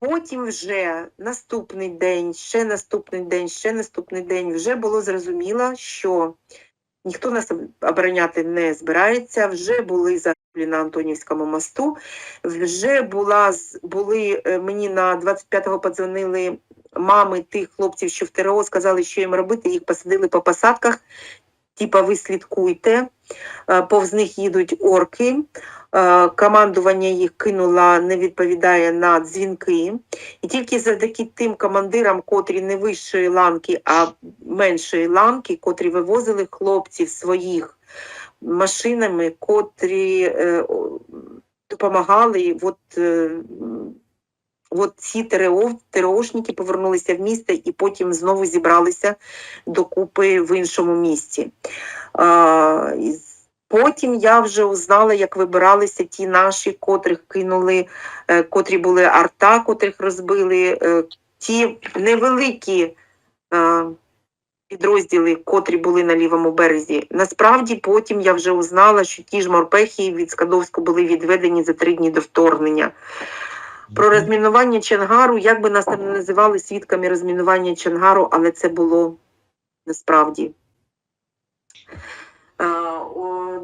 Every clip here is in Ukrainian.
Потім вже наступний день, ще наступний день, ще наступний день вже було зрозуміло, що ніхто нас обороняти не збирається. Вже були загиблі на Антонівському мосту. Вже була були е, мені на 25-го подзвонили мами тих хлопців, що в ТРО сказали, що їм робити. Їх посадили по посадках. Типа, ви слідкуйте, Е, повз них їдуть орки. Е, Командування їх кинуло, не відповідає на дзвінки. І тільки завдяки тим командирам, котрі не вищої ланки, а меншої ланки, котрі вивозили хлопців своїх машинами, котрі е, допомагали. От, е, от ці ТРО, ТРОшники повернулися в місто і потім знову зібралися докупи в іншому місті. А, Потім я вже узнала, як вибиралися ті наші, котрих кинули, е, котрі були арта, котрих розбили, е, ті невеликі е, підрозділи, котрі були на лівому березі. Насправді потім я вже узнала, що ті ж морпехи від Скадовську були відведені за три дні до вторгнення. Про розмінування Чангару, як би нас там не називали свідками розмінування Чангару, але це було насправді.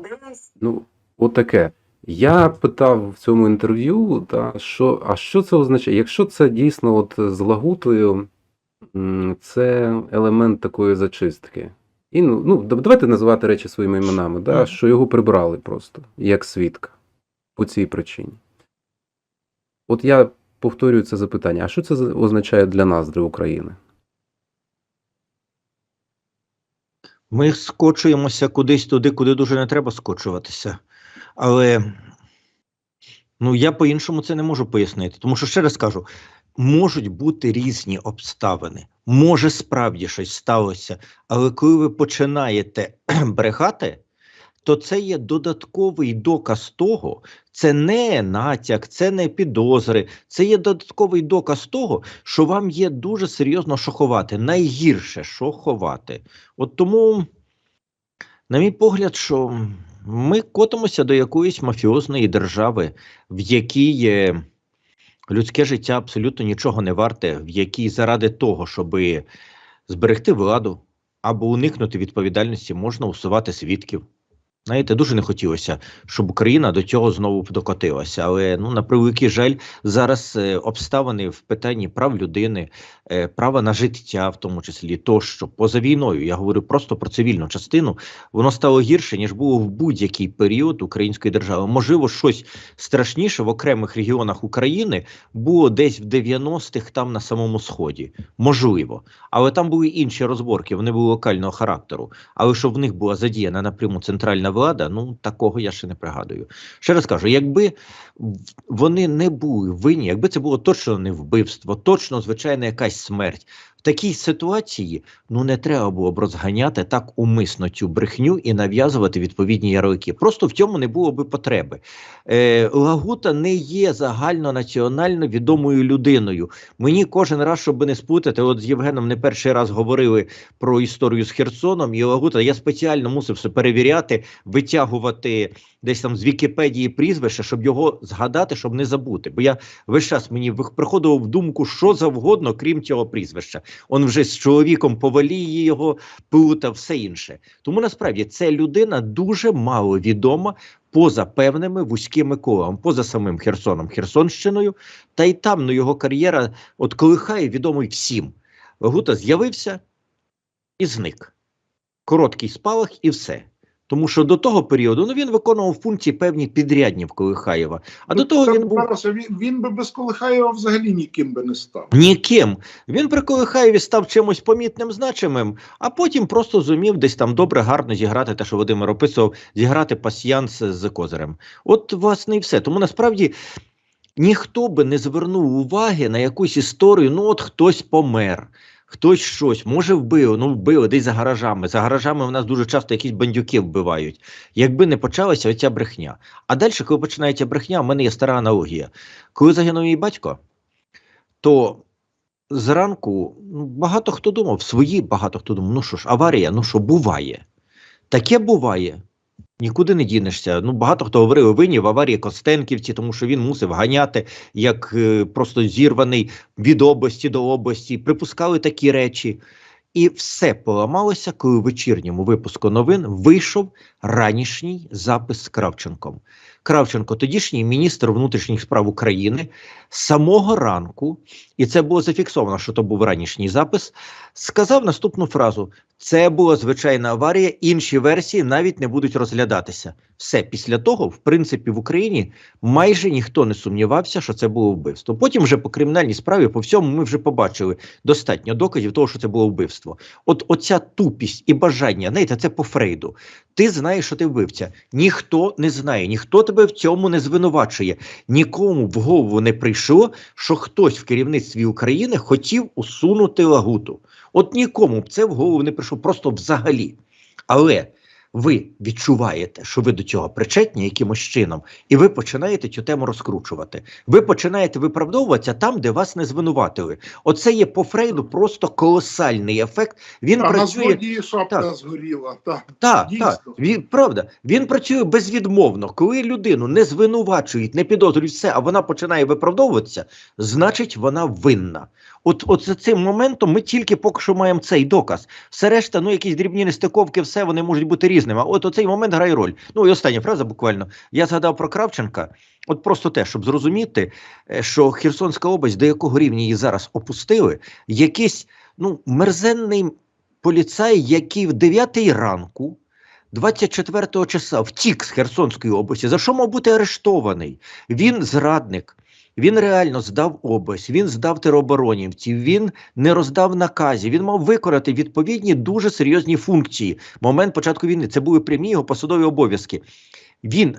Десь Ну, отаке. Я питав в цьому інтерв'ю, та, що, а що це означає? Якщо це дійсно от з Лагутою, це елемент такої зачистки. І ну, ну давайте називати речі своїми іменами, да, що його прибрали просто як свідка по цій причині. От я повторюю це запитання: а що це означає для нас, для України? Ми скочуємося кудись туди, куди дуже не треба скочуватися. Але ну, я по-іншому це не можу пояснити. Тому що, ще раз кажу, можуть бути різні обставини. Може, справді щось сталося, але коли ви починаєте брехати, то це є додатковий доказ того, це не натяк, це не підозри, це є додатковий доказ того, що вам є дуже серйозно що ховати. Найгірше, що ховати. От тому, на мій погляд, що ми котимося до якоїсь мафіозної держави, в якій людське життя абсолютно нічого не варте, в якій заради того, щоб зберегти владу або уникнути відповідальності, можна усувати свідків. Знаєте, дуже не хотілося, щоб Україна до цього знову докотилася. Але ну на превеликий жаль, зараз е, обставини в питанні прав людини, е, права на життя, в тому числі тощо, поза війною. Я говорю просто про цивільну частину. Воно стало гірше ніж було в будь-який період української держави. Можливо, щось страшніше в окремих регіонах України було десь в 90-х там на самому сході. Можливо, але там були інші розборки. Вони були локального характеру. Але щоб в них була задіяна напряму центральна влада, ну такого я ще не пригадую. Ще раз кажу, якби вони не були винні, якби це було точно не вбивство, точно звичайно якась смерть. Такій ситуації ну не треба було б розганяти так умисно цю брехню і нав'язувати відповідні ярлики. Просто в цьому не було би потреби. Е, Лагута не є загальнонаціонально відомою людиною. Мені кожен раз, щоб не спутати, от з Євгеном не перший раз говорили про історію з Херсоном і Лагута. Я спеціально мусив все перевіряти, витягувати десь там з Вікіпедії прізвище, щоб його згадати, щоб не забути. Бо я весь час мені приходило в думку що завгодно, крім цього прізвища. Он вже з чоловіком поваліє його, плута, все інше. Тому насправді ця людина дуже мало відома. Поза певними вузькими колами, поза самим Херсоном, Херсонщиною, та й там ну, його кар'єра от колихає відомий всім. Гута з'явився і зник. Короткий спалах і все. Тому що до того періоду ну, він виконував функції певні підрядні в Колихаєва. А до того він був він, він би без Колихаєва взагалі ніким би не став. ніким. Він при Колихаєві став чимось помітним, значимим, а потім просто зумів десь там добре, гарно зіграти те, що Володимир описував, зіграти пасьянс з козирем. От, власне, і все. Тому насправді ніхто би не звернув уваги на якусь історію, ну от хтось помер. Хтось щось, може вбив, ну вбили десь за гаражами. За гаражами в нас дуже часто якісь бандюки вбивають. Якби не почалася оця брехня. А далі, коли починається брехня, в мене є стара аналогія. Коли загинув мій батько, то зранку ну, багато хто думав, свої багато хто думав, ну що ж, аварія, ну що, буває. Таке буває. Нікуди не дінешся. Ну, багато хто говорив, винні в аварії Костенківці, тому що він мусив ганяти як е, просто зірваний від області до області. Припускали такі речі. І все поламалося, коли в вечірньому випуску новин вийшов ранішній запис з Кравченком. Кравченко, тодішній міністр внутрішніх справ України, з самого ранку, і це було зафіксовано, що то був ранішній запис, сказав наступну фразу: це була звичайна аварія, інші версії навіть не будуть розглядатися. Все після того, в принципі, в Україні майже ніхто не сумнівався, що це було вбивство. Потім, вже по кримінальній справі, по всьому, ми вже побачили достатньо доказів того, що це було вбивство. От оця тупість і бажання, знаєте, це по Фрейду. Ти знаєш, що ти вбивця. Ніхто не знає, ніхто тебе в цьому не звинувачує. Нікому в голову не прийшло, що хтось в керівництві України хотів усунути лагуту. От нікому б це в голову не прийшло, просто взагалі. Але ви відчуваєте, що ви до цього причетні якимось чином, і ви починаєте цю тему розкручувати. Ви починаєте виправдовуватися там, де вас не звинуватили. Оце є по Фрейду просто колосальний ефект. Він А працює. злодії шапка Так. згоріла. Так. Так, так, він правда. Він працює безвідмовно. Коли людину не звинувачують, не підозрюють все, а вона починає виправдовуватися, значить вона винна. От, от за цим моментом ми тільки поки що маємо цей доказ. Все решта, ну якісь дрібні нестиковки, все вони можуть бути різними. А от оцей момент грає роль. Ну і остання фраза буквально. Я згадав про Кравченка. От просто те, щоб зрозуміти, е, що Херсонська область, до якого рівня її зараз опустили, якийсь ну мерзенний поліцай, який в 9 ранку. 24 числа втік з Херсонської області. За що мав бути арештований? Він зрадник. Він реально здав область, він здав тероборонівців, він не роздав наказів, він мав виконати відповідні дуже серйозні функції. Момент початку війни це були прямі його посадові обов'язки. Він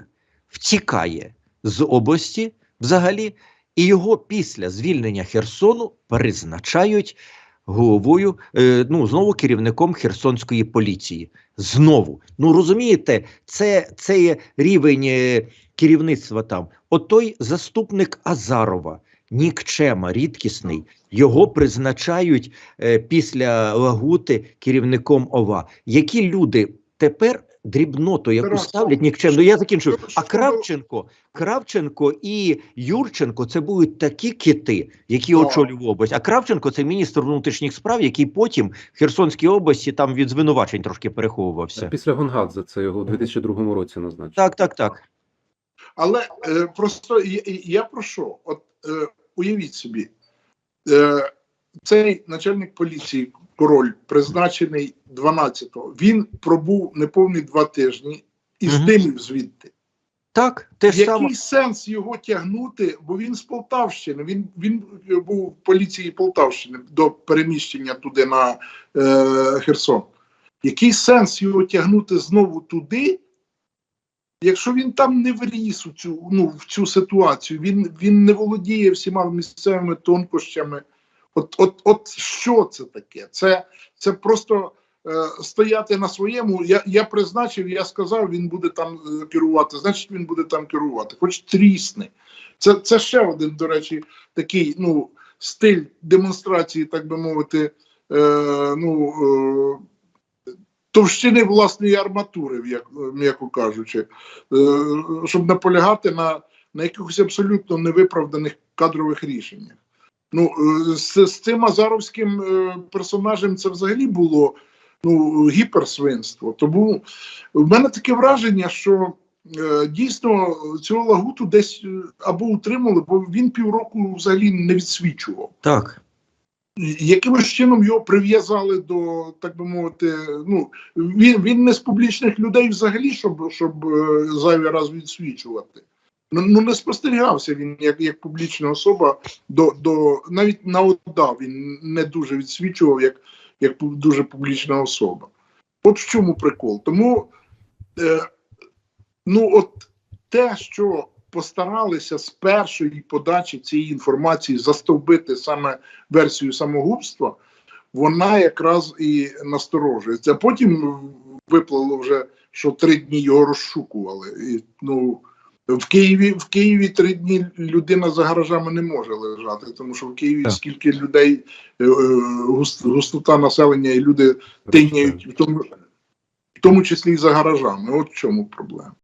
втікає з області взагалі, і його після звільнення Херсону призначають головою, е, ну знову керівником Херсонської поліції. Знову, ну розумієте, це, це є рівень е, керівництва там. Отой заступник Азарова, нікчема, рідкісний, його призначають е, після Лагути керівником ОВА. Які люди тепер дрібноту, яку ставлять нікчемно. Я закінчу. А Кравченко, Кравченко і Юрченко це були такі кити, які очолював область. А Кравченко це міністр внутрішніх справ, який потім в Херсонській області там від звинувачень трошки переховувався. Після Гонгадзе це його у 2002 році назначили. Так, так, так. Але е, просто я, я про що? От е, уявіть собі, е, цей начальник поліції, король, призначений 12-го, він пробув неповні два тижні і Мгм. здимів звідти. Так, те ж Який саме. сенс його тягнути? Бо він з Полтавщини. Він він е, був в поліції Полтавщини до переміщення туди на е, Херсон. Який сенс його тягнути знову туди, якщо він там не вріс у цю, ну, в цю ситуацію, він, він не володіє всіма місцевими тонкощами. От, от, от що це таке? Це, це просто е, стояти на своєму. Я, я призначив, я сказав, він буде там е, керувати. Значить, він буде там керувати. Хоч трісни. Це, це ще один, до речі, такий ну, стиль демонстрації, так би мовити, е, ну, е, товщини власної арматури, м'яко кажучи, е, щоб наполягати на, на якихось абсолютно невиправданих кадрових рішеннях. Ну, е, з, з цим азаровським е, персонажем це взагалі було ну, гіперсвинство. Тому в мене таке враження, що е, дійсно цього лагуту десь або утримали, бо він півроку взагалі не відсвічував. Так. Якимось чином його прив'язали до, так би мовити, ну він, він не з публічних людей взагалі, щоб, щоб зайвий раз відсвічувати. Ну, ну не спостерігався він як, як публічна особа до, до навіть на ОДА він не дуже відсвічував як, як дуже публічна особа. От в чому прикол. Тому е, ну от те, що постаралися з першої подачі цієї інформації застовбити саме версію самогубства, вона якраз і насторожується. Потім виплило вже, що три дні його розшукували. І, ну, в Києві в Києві три дні людина за гаражами не може лежати, тому що в Києві Так. скільки людей, е, е, густота населення і люди тиняють в тому, в тому числі і за гаражами. От в чому проблема.